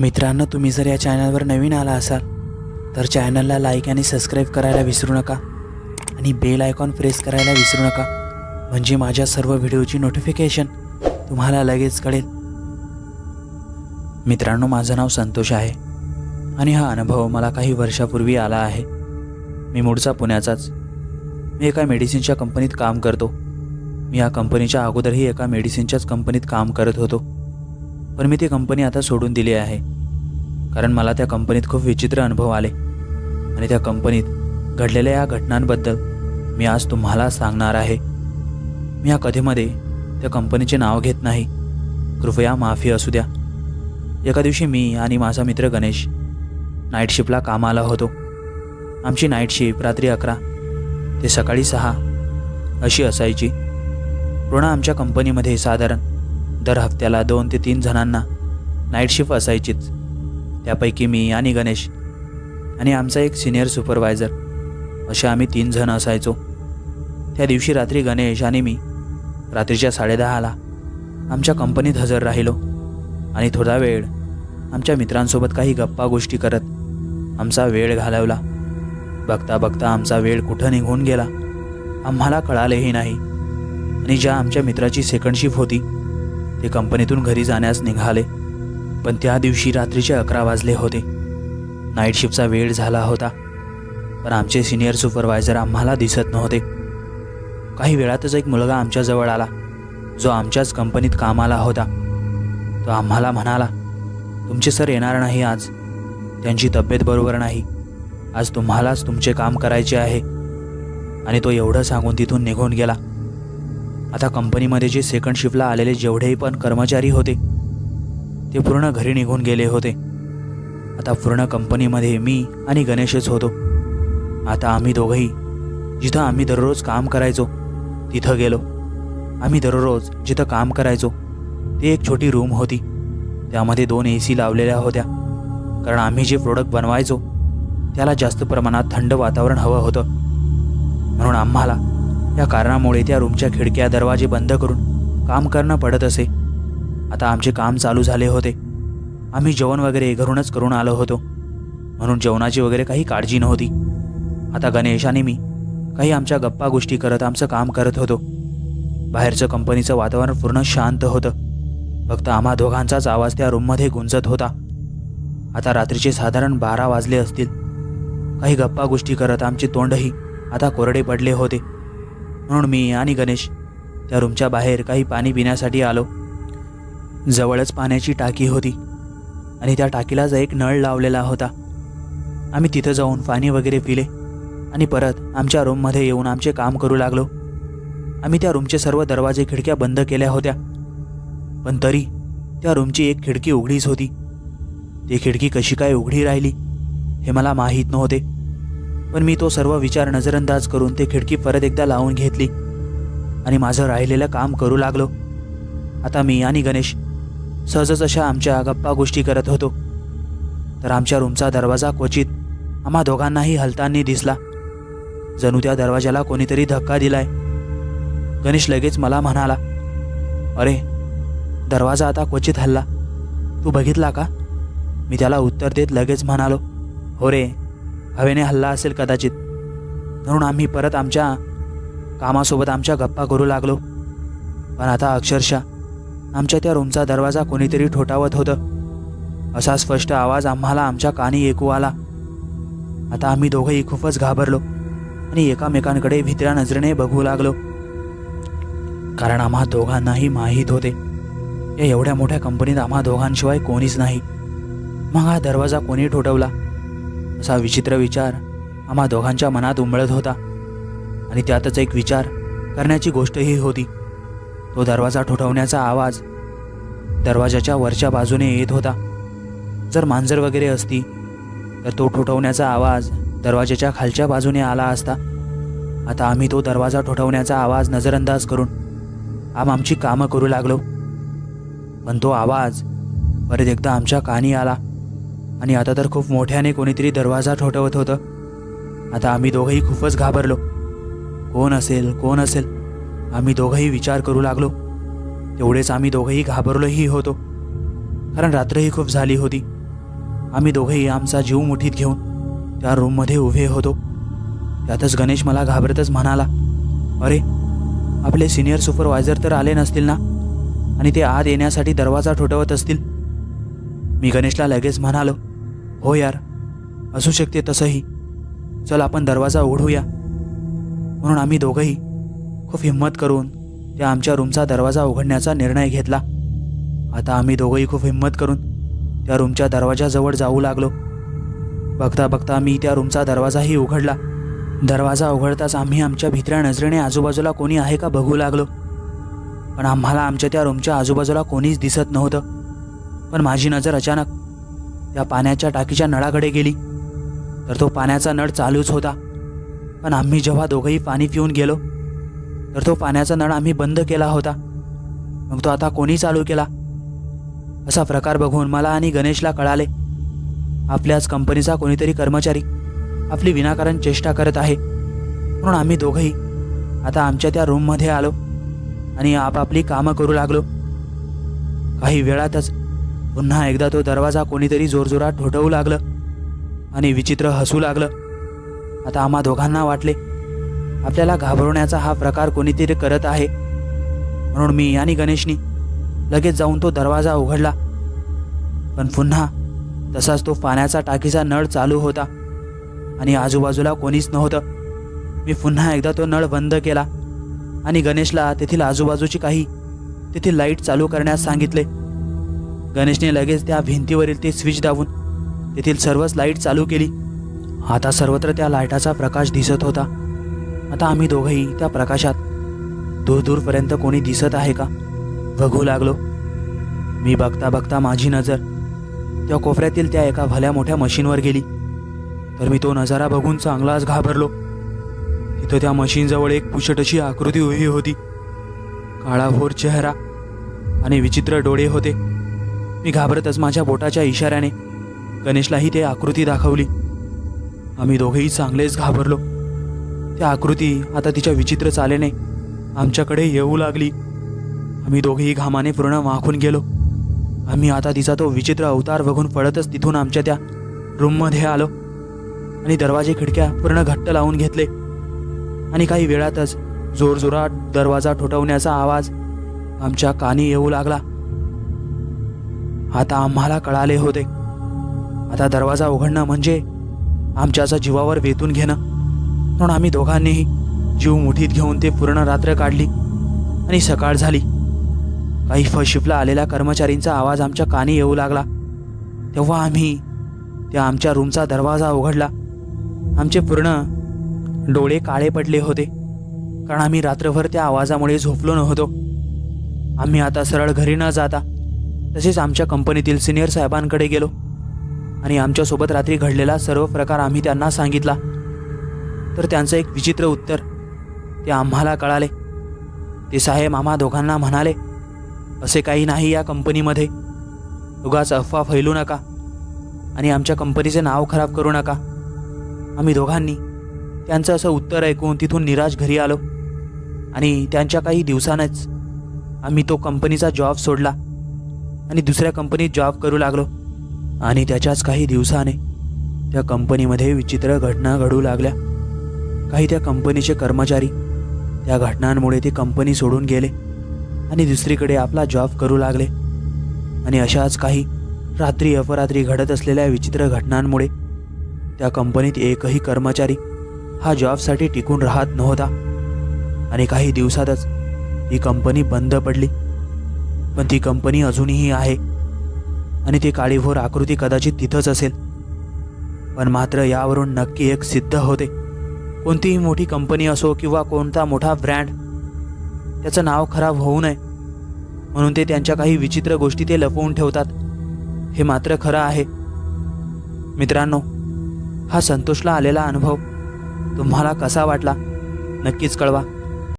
मित्रांनो तुम्ही जर या चॅनलवर नवीन आला असाल तर चॅनलला लाईक आणि सबस्क्राईब करायला विसरू नका आणि बेल आयकॉन प्रेस करायला विसरू नका. म्हणजे माझ्या सर्व व्हिडिओची नोटिफिकेशन तुम्हाला लगेच कळेल. मित्रांनो माझं नाव संतोष आहे आणि हा अनुभव मला काही वर्षापूर्वी आला आहे. मी मूळचा पुण्याचाच. मी एका मेडिसिनच्या कंपनीत काम करतो. मी या कंपनीच्या अगोदरही एका मेडिसिनच्याच कंपनीत काम करत होतो. पण मी ती कंपनी आता सोडून दिली आहे. कारण मला त्या कंपनीत खूप विचित्र अनुभव आले. आणि त्या कंपनीत घडलेल्या या घटनांबद्दल मी आज तुम्हाला सांगणार आहे. मी या कथेमध्ये त्या कंपनीचे नाव घेत नाही. कृपया माफी असू द्या. एका दिवशी मी आणि माझा मित्र गणेश नाईट शिफ्टला कामाला होतो. आमची नाईट शिफ्ट रात्री अकरा ते सकाळी सहा अशी असायची. पूर्ण आमच्या कंपनीमध्ये साधारण दर हप्त्याला दोन ते तीन जणांना नाईट शिफ्ट असायचीच. त्यापैकी मी आणि गणेश आणि आमचा एक सिनियर सुपरवायझर असे आम्ही तीन जण असायचो. त्या दिवशी रात्री गणेश आणि मी रात्रीच्या साडेदहाला आमच्या कंपनीत हजर राहिलो आणि थोडा वेळ आमच्या मित्रांसोबत काही गप्पा गोष्टी करत आमचा वेळ घालवला. बघता बघता आमचा वेळ कुठं निघून गेला? आम्हाला कळालेही नाही. आणि ज्या आमच्या मित्राची सेकंड शिफ्ट होती ते कंपनीतून घरी जाण्यास निघाले. पण त्या दिवशी रात्रीचे अकरा वाजले होते. नाईट शिफ्टचा वेळ झाला होता. पण आमचे सिनियर सुपरवायझर आम्हाला दिसत नव्हते. काही वेळातच एक मुलगा आमच्याजवळ आला. जो आमच्याच कंपनीत कामाला होता. तो आम्हाला म्हणाला तुमचे सर येणार नाही आज. त्यांची तब्येत बरोबर नाही. आज तुम्हालाच तुमचे काम करायचे आहे. आणि तो एवढं सांगून तिथून निघून गेला. आता कंपनीमध्ये जे सेकंड शिफ्टला आलेले जेवढेही पण कर्मचारी होते ते पूर्ण घरी निघून गेले होते. आता पूर्ण कंपनीमध्ये मी आणि गणेशच होतो. आता आम्ही दोघंही जिथं आम्ही दररोज काम करायचो तिथं गेलो. आम्ही दररोज जिथं काम करायचो ती एक छोटी रूम होती. त्यामध्ये दोन ए सी लावलेल्या होत्या. कारण आम्ही जे प्रोडक्ट बनवायचो त्याला जास्त प्रमाणात थंड वातावरण हवं होतं. म्हणून आम्हाला या कारणामुळे त्या रूमच्या खिडक्या दरवाजे बंद करून काम करणं पडत असे. आता आमचे काम चालू झाले होते. आम्ही जेवण वगैरे घरूनच करून आलो होतो. म्हणून जेवणाची वगैरे काही काळजी नव्हती. आता गणेश आणि मी काही आमच्या गप्पा गोष्टी करत आमचं काम करत होतो. बाहेरचं कंपनीचं वातावरण पूर्ण शांत होतं. फक्त आम्हा दोघांचाच आवाज त्या रूममध्ये गुंजत होता. आता रात्रीचे साधारण बारा वाजले असतील. काही गप्पा गोष्टी करत आमचे तोंडही आता कोरडे पडले होते. म्हणून मी आणि गणेश त्या रूमच्या बाहेर काही पाणी पिण्यासाठी आलो. जवळच पाण्याची टाकी होती आणि त्या टाकीलाच एक नळ लावलेला होता. आम्ही तिथं जाऊन पाणी वगैरे पिले आणि परत आमच्या रूममध्ये येऊन आमचे काम करू लागलो. आम्ही त्या रूमचे सर्व दरवाजे खिडक्या बंद केल्या होत्या. पण तरी त्या रूमची एक खिडकी उघडीच होती. ती खिडकी कशी काय उघडी राहिली हे मला माहीत नव्हते. पण मी तो सर्व विचार नजरअंदाज करून ते खिडकी परत एकदा लावून घेतली. आणि माझं राहिलेलं काम करू लागलो. आता मी आणि गणेश सहजच अशा आमच्या गप्पा गोष्टी करत होतो. तर आमच्या रूमचा दरवाजा क्वचित आम्हा दोघांनाही हलताना दिसला. जणू त्या दरवाजाला कोणीतरी धक्का दिलाय. गणेश लगेच मला म्हणाला अरे दरवाजा आता क्वचित हल्ला. तू बघितला का? मी त्याला उत्तर देत लगेच म्हणालो हो रे हवेने हल्ला असेल कदाचित. म्हणून आम्ही परत आमच्या कामासोबत आमच्या गप्पा करू लागलो. पण आता अक्षरशः आमच्या त्या रूमचा दरवाजा कोणीतरी ठोठावत होतं. असा स्पष्ट आवाज आम्हाला आमच्या कानी ऐकू आला. आता आम्ही दोघंही खूपच घाबरलो आणि एकामेकांकडे भित्र्या नजरेने बघू लागलो. कारण आम्हा दोघांनाही माहीत होते. या एवढ्या मोठ्या कंपनीत आम्हा दोघांशिवाय कोणीच नाही. मग हा दरवाजा कोणी ठोठवला? असा विचित्र विचार आम्हा दोघांच्या मनात उमळत होता. आणि त्यातच एक विचार करण्याची गोष्टही होती. तो दरवाजा ठोठवण्याचा आवाज दरवाजाच्या वरच्या बाजूने येत होता. जर मांजर वगैरे असती तर तो ठोठवण्याचा आवाज दरवाजाच्या खालच्या बाजूने आला असता. आता आम्ही तो दरवाजा ठोठवण्याचा आवाज नजरअंदाज करून आम आमची कामं करू लागलो. पण तो आवाज परत एकदा आमच्या कानी आला. आणि आता तर खूप मोठ्याने कोणीतरी दरवाजा ठोठवत होतं. आता आम्ही दोघंही खूपच घाबरलो. कोण असेल कोण असेल आम्ही दोघंही विचार करू लागलो. तेवढेच आम्ही दोघंही घाबरलोही होतो. कारण रात्रही खूप झाली होती. आम्ही दोघेही आमचा जीव मुठीत घेऊन त्या रूममध्ये उभे होतो. त्यातच गणेश मला घाबरतच म्हणाला अरे आपले सिनियर सुपरवायझर तर आले नसतील ना? आणि ते आत येण्यासाठी दरवाजा ठोठवत असतील? मी गणेशला लगेच म्हणालो हो यार असू शकते तसंही. चल आपण दरवाजा उघडूया म्हणून आम्ही दोघंही खूप हिंमत करून त्या आमच्या रूमचा दरवाजा उघडण्याचा निर्णय घेतला. आता आम्ही दोघंही खूप हिंमत करून त्या रूमच्या दरवाजाजवळ जाऊ लागलो. बघता बघता मी त्या रूमचा दरवाजाही उघडला. दरवाजा उघडताच आम्ही आमच्या भित्र्या नजरेने आजूबाजूला कोणी आहे का बघू लागलो. पण आम्हाला आमच्या त्या रूमच्या आजूबाजूला कोणीच दिसत नव्हतं. पण माझी नजर अचानक त्या पाण्याच्या टाकीच्या नळाकडे गेली. तर तो पाण्याचा नळ चालूच होता. पण आम्ही जेव्हा दोघंही पाणी पिऊन गेलो तर तो पाण्याचा नळ आम्ही बंद केला होता. मग तो आता कोणी चालू केला? असा प्रकार बघून मला आणि गणेशला कळाले आपल्याच कंपनीचा कोणीतरी कर्मचारी आपली विनाकारण चेष्टा करत आहे. म्हणून आम्ही दोघंही आता आमच्या त्या रूममध्ये आलो आणि आपापली कामं करू लागलो. काही वेळातच पुन्हा एकदा तो दरवाजा कोणीतरी जोरजोरात ठोठवू लागलं आणि विचित्र हसू लागलं. आता आम्हा दोघांना वाटले आपल्याला घाबरवण्याचा हा प्रकार कोणीतरी करत आहे. म्हणून मी आणि गणेशनी लगेच जाऊन तो दरवाजा उघडला. पण पुन्हा तसाच तो पाण्याचा टाकीचा नळ चालू होता आणि आजूबाजूला कोणीच नव्हतं. मी पुन्हा एकदा तो नळ बंद केला आणि गणेशला तेथील आजूबाजूची काही तेथील लाइट चालू करण्यास सांगितले. गणेशने लगेच त्या भिंतीवरील ते स्विच दाबून तेथील सर्वच लाइट चालू केली. आता सर्वत्र त्या लाईटाचा प्रकाश दिसत होता. आता आम्ही दोघंही त्या प्रकाशात दूर दूरपर्यंत कोणी दिसत आहे का? बघू लागलो. मी बघता बघता माझी नजर त्या कोपऱ्यातील त्या एका भल्या मोठ्या मशीनवर गेली. तर मी तो नजारा बघून चांगलाच घाबरलो. तिथं त्या मशीनजवळ एक पुशट अशी आकृती उभी होती. काळाभोर चेहरा आणि विचित्र डोळे होते. मी घाबरतच माझ्या बोटाच्या इशाऱ्याने गणेशलाही ते आकृती दाखवली. आम्ही दोघेही चांगलेच घाबरलो. त्या आकृती आता तिच्या विचित्र चालेने आमच्याकडे येऊ लागली. आम्ही दोघेही घामाने पूर्ण वाखून गेलो. आम्ही आता तिचा तो विचित्र अवतार बघून पळतच तिथून आमच्या त्या रूममध्ये आलो आणि दरवाजे खिडक्या पूर्ण घट्ट लावून घेतले. आणि काही वेळातच जोरजोरात दरवाजा ठोठवण्याचा आवाज आमच्या कानी येऊ लागला. आता आम्हाला कळाले होते. आता दरवाजा उघडणं म्हणजे आमच्याचा जीवावर वेतून घेणं. म्हणून आम्ही दोघांनीही जीव मुठीत घेऊन ते पूर्ण रात्र काढली आणि सकाळ झाली. काही फशिपला आलेल्या कर्मचारींचा आवाज आमच्या कानी येऊ लागला. तेव्हा आम्ही त्या आमच्या रूमचा दरवाजा उघडला. आमचे पूर्ण डोळे काळे पडले होते कारण आम्ही रात्रभर त्या आवाजामुळे झोपलो नव्हतो. आम्ही आता सरळ घरी न जाता तसेच आमच्या कंपनीतील सिनियर साहेबांकडे गेलो. आणि आमच्यासोबत रात्री घडलेला सर्व प्रकार आम्ही त्यांना सांगितला. तर त्यांचं एक विचित्र उत्तर ते आम्हाला कळाले. ते साहेब आम्हा दोघांना म्हणाले असे काही नाही या कंपनीमध्ये. उगाच अफवा फैलू नका. आणि आमच्या कंपनीचे नाव खराब करू नका. आम्ही दोघांनी त्यांचं असं उत्तर ऐकून तिथून निराश घरी आलो. आणि त्यांच्या काही दिवसांनीच आम्ही तो कंपनीचा जॉब सोडला. आणि दुसऱ्या कंपनीत जॉब करू लागलो. आणि त्याच्याच काही दिवसाने त्या कंपनीमध्ये विचित्र घटना घडू लागल्या. काही त्या कंपनीचे कर्मचारी त्या घटनांमुळे ती कंपनी सोडून गेले आणि दुसरीकडे आपला जॉब करू लागले. आणि अशाच काही रात्री अपरात्री घडत असलेल्या विचित्र घटनांमुळे त्या कंपनीत एकही कर्मचारी हा जॉबसाठी टिकून राहत नव्हता. आणि काही दिवसातच ही कंपनी बंद पडली. पण ती कंपनी अजूनही आहे. आणि ती काळीभोर आकृती कदाचित तिथंच असेल. पण मात्र यावरून नक्की एक सिद्ध होते. कोणतीही मोठी कंपनी असो किंवा कोणता मोठा ब्रँड त्याचं नाव खराब होऊ नये. म्हणून ते त्यांच्या काही विचित्र गोष्टी ते लपवून ठेवतात. हे मात्र खरं आहे. मित्रांनो हा संतोषला आलेला अनुभव तुम्हाला कसा वाटला? नक्कीच कळवा.